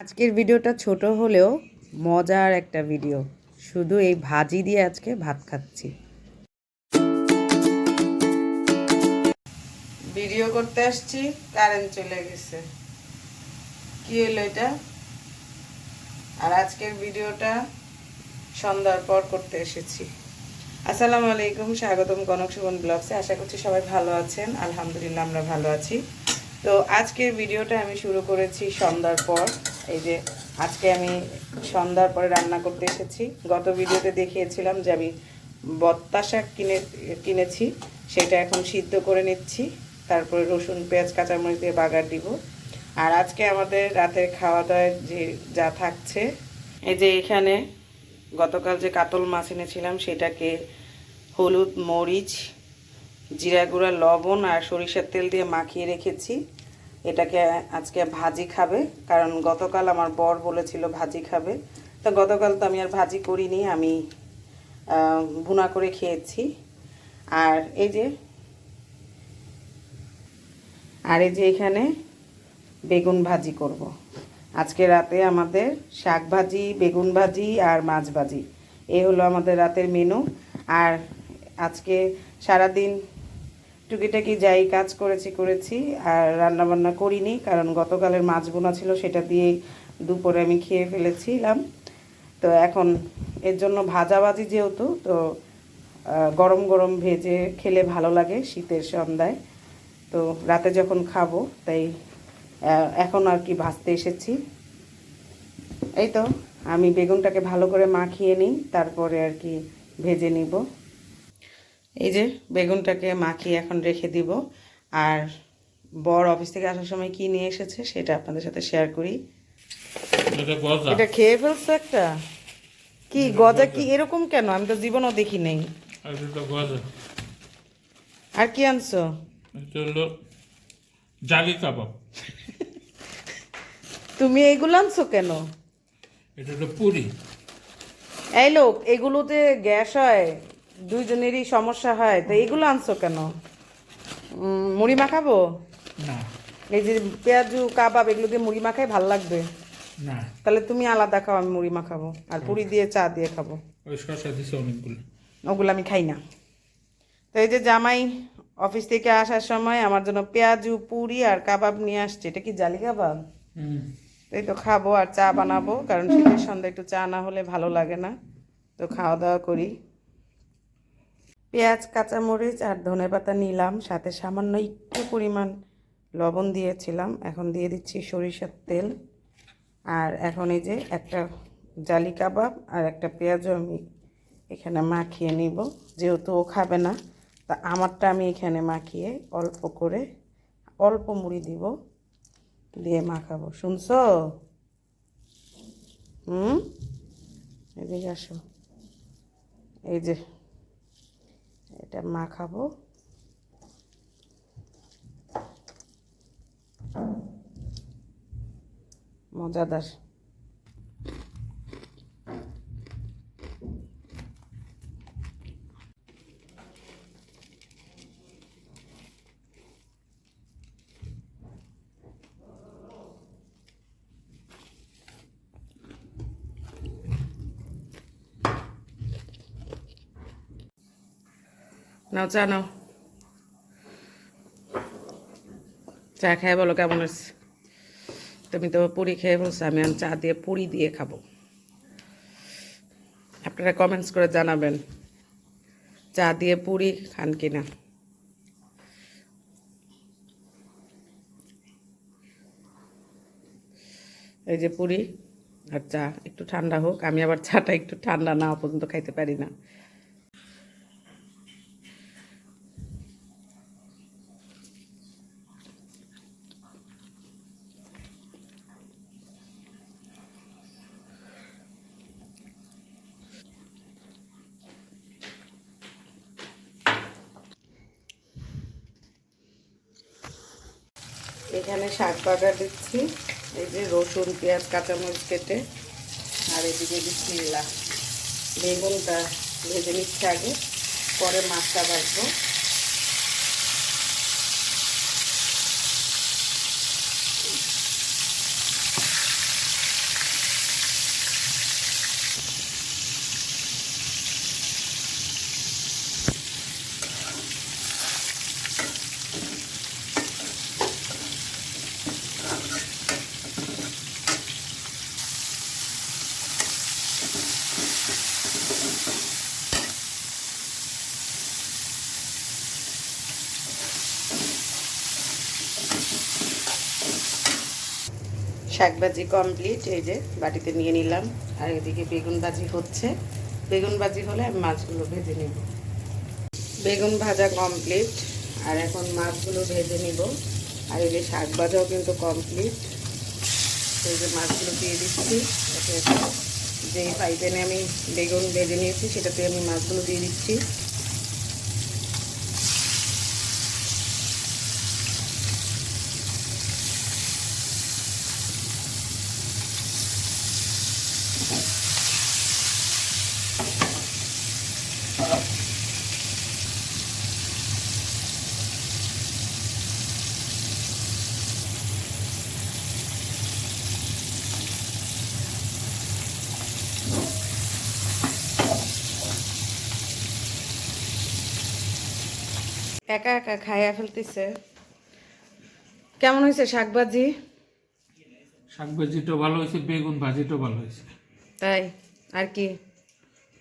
আজকের ভিডিওটা ছোট হলেও মজার একটা ভিডিও। শুধু এই ভাজি দিয়ে আজকে ভাত খাচ্ছি। ভিডিও করতে আসছি, কারেন্ট চলে গেছে। কি হলো এটা? আর আজকের ভিডিওটা সন্ধ্যার পর করতে এসেছি। আসসালামু আলাইকুম, স্বাগতম কনক সুমন ব্লগসে। আশা করছি সবাই ভালো আছেন। আলহামদুলিল্লাহ, আমরা ভালো আছি। তো আজকের ভিডিওটা আমি শুরু করেছি সন্ধ্যার পর। এই যে আজকে আমি সন্ধ্যার পরে রান্না করতে এসেছি। গত ভিডিওতে দেখিয়েছিলাম যে আমি বত্তা শাক কিনে, কিনেছি, সেটা এখন সিদ্ধ করে নিচ্ছি। তারপরে রসুন, পেঁয়াজ, কাঁচামরিচ দিয়ে বাগার দিব। আর আজকে আমাদের রাতের খাওয়া দাওয়ায় যে, যা থাকছে, এই যে এখানে গতকাল যে কাতল মাছ এনেছিলাম, সেটাকে হলুদ, মরিচ জিরা গুঁড়া, লবণ আর সরিষার তেল দিয়ে মাখিয়ে রেখেছি। এটাকে আজকে ভাজি খাবে, কারণ গতকাল আমার বর বলেছিল ভাজি খাবে। তো গতকাল তো আমি আর ভাজি করিনি, আমি ভুনা করে খেয়েছি। আর এই যে, আর এই যে এখানে বেগুন ভাজি করব। আজকে রাতে আমাদের শাক ভাজি, বেগুন ভাজি আর মাছ ভাজি। এই হলো আমাদের রাতের মেনু। আর আজকে সারাদিন টুকিটাকি যাই কাজ করেছি করেছি আর রান্না বান্না করিনি, কারণ গতকালের মাছ বোনা ছিল সেটা দিয়েই দুপুরে আমি খেয়ে ফেলেছিলাম। তো এখন এর জন্য ভাজাভাজি যেহেতু, তো গরম গরম ভেজে খেলে ভালো লাগে শীতের সন্ধ্যায়। তো রাতে যখন খাব, তাই এখন আর কি ভাজতে এসেছি। এই তো, আমি বেগুনটাকে ভালো করে মাখিয়ে নিই, তারপরে আর কি ভেজে নিব। এই যে বেগুনটাকে মাখিয়ে এখন রেখে দিব। আর বর অফিস থেকে আসার সময় কি নিয়ে এসেছে সেটা আপনাদের সাথে শেয়ার করি। এটা খেয়ে ফেলছো একটা? কি গজা কি? এরকম কেন? আমি তো জীবনও দেখি নেই। আর কি আনছো? জালি কাবাব। তুমি এইগুলো আনছো কেন? এটা পুরি। এই লোক এগুলোতে গ্যাস হয়। দুইজনেরই সমস্যা হয় তো এগুলো আনছো কেন? মুড়ি মাখাবো? না। এই যে পেঁয়াজু কাবাব এগুলো দিয়ে মুড়ি মাখাই ভালো লাগবে? না। তাহলে তুমি আলাদা খাও আমি মুড়ি মাখাবো। আর পুরি দিয়ে চা দিয়ে খাব। ওগুলো আমি খাই না। তো এই যে জামাই অফিস থেকে আসার সময় আমার জন্য পেঁয়াজু পুরি আর কাবাব নিয়ে আসছে। এটা কি জালি কাবাব? এই তো খাব আর চা বানাবো কারণ শীতের সন্ধ্যা একটু চা না হলে ভালো লাগে না। তো খাওয়া দাওয়া করি। পেঁয়াজ, কাঁচামরিচ আর ধনে পাতা নিলাম। সাথে সামান্য একটু পরিমাণ লবণ দিয়েছিলাম। এখন দিয়ে দিচ্ছি সরিষার তেল। আর এখন এই যে একটা জালি কাবাব আর একটা পেঁয়াজও আমি এখানে মাখিয়ে নিব। যেহেতু ও খাবে না, তা আমারটা আমি এখানে মাখিয়ে অল্প করে অল্প মুড়ি দিব দিয়ে মাখাবো। শুনছো? হুম? এদিকে আসো। এই যে এটা মাখাবো। মজাদার। নাও, চা নাও। চা খেয়ে বলো, কেমন আছে? তুমি তো পুরি খেয়ে বলছো আমি এখন চা দিয়ে পুরি দিয়ে খাব। আপনারা কমেন্টস করে জানাবেন, চা দিয়ে পুরি খান কিনা। এই যে পুরি আর চা, একটু ঠান্ডা হোক, আমি আবার চাটা একটু ঠান্ডা না পর্যন্ত খাইতে পারি না। এখানে শাক পাতা দিচ্ছি। এই যে রসুন, পেঁয়াজ, কাঁচামরিচ কেটে। আর এদিকে বিসমিল্লা বেগুনটা ভেজে নিচ্ছে আগে, পরে মাছটা ভাজবো। শাক ভাজি কমপ্লিট এই যে বাটিতে নিয়ে নিলাম। আর এদিকে বেগুন ভাজি হচ্ছে। বেগুন ভাজি হলে আমি মাছগুলো ভেজে নেব। বেগুন ভাজা কমপ্লিট আর এখন মাছগুলো ভেজে নিব। আর এই যে শাক ভাজাও কিন্তু কমপ্লিট এই যে মাছগুলো দিয়ে দিচ্ছি। এতে যে পাইপেনে আমি বেগুন ভেজে নিয়েছি, সেটাতে আমি মাছগুলো দিয়ে দিচ্ছি। একা একা খাইয়া ফেলতেছে। কেমন হয়েছে শাক ভাজি শাক ভাজিটাও ভালো হয়েছে বেগুন ভাজিটাও ভালো হয়েছে তাই? আর কি?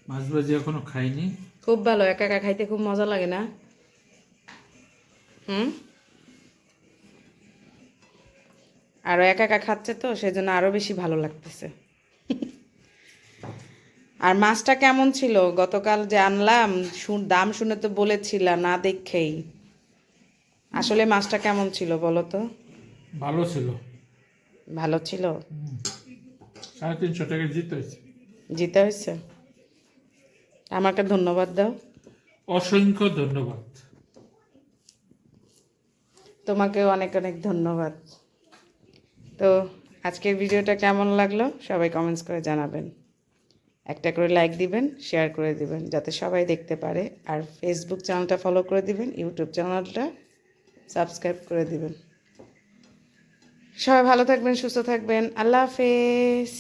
মাছ ভাজি এখনও খাইনি। খুব ভালো একা একা খাইতে খুব মজা লাগে না? হুম? আরও একা একা খাচ্ছে তো সেজন্য আরও বেশি ভালো লাগতেছে। আর মাছটা কেমন ছিল? গতকাল যে আনলাম দাম শুনে তো বলেছিলা না দেখেই। আসলে মাছটা কেমন ছিল বলো তো? ভালো ছিল। ভালো ছিল? সাড়ে তিনশো টাকা জিতে হয়েছে। জিতে হয়েছে? আমাকে ধন্যবাদ দাও। অসংখ্য ধন্যবাদ। তোমাকেও অনেক অনেক ধন্যবাদ। তো আজকের ভিডিওটা কেমন লাগল? সবাই কমেন্টস করে জানাবেন। একটা করে লাইক দিবেন শেয়ার করে দিবেন, যাতে সবাই দেখতে পারে। আর ফেসবুক চ্যানেলটা ফলো করে দিবেন ইউটিউব চ্যানেলটা সাবস্ক্রাইব করে দিবেন। সবাই ভালো থাকবেন, সুস্থ থাকবেন। আল্লাহ হাফেজ।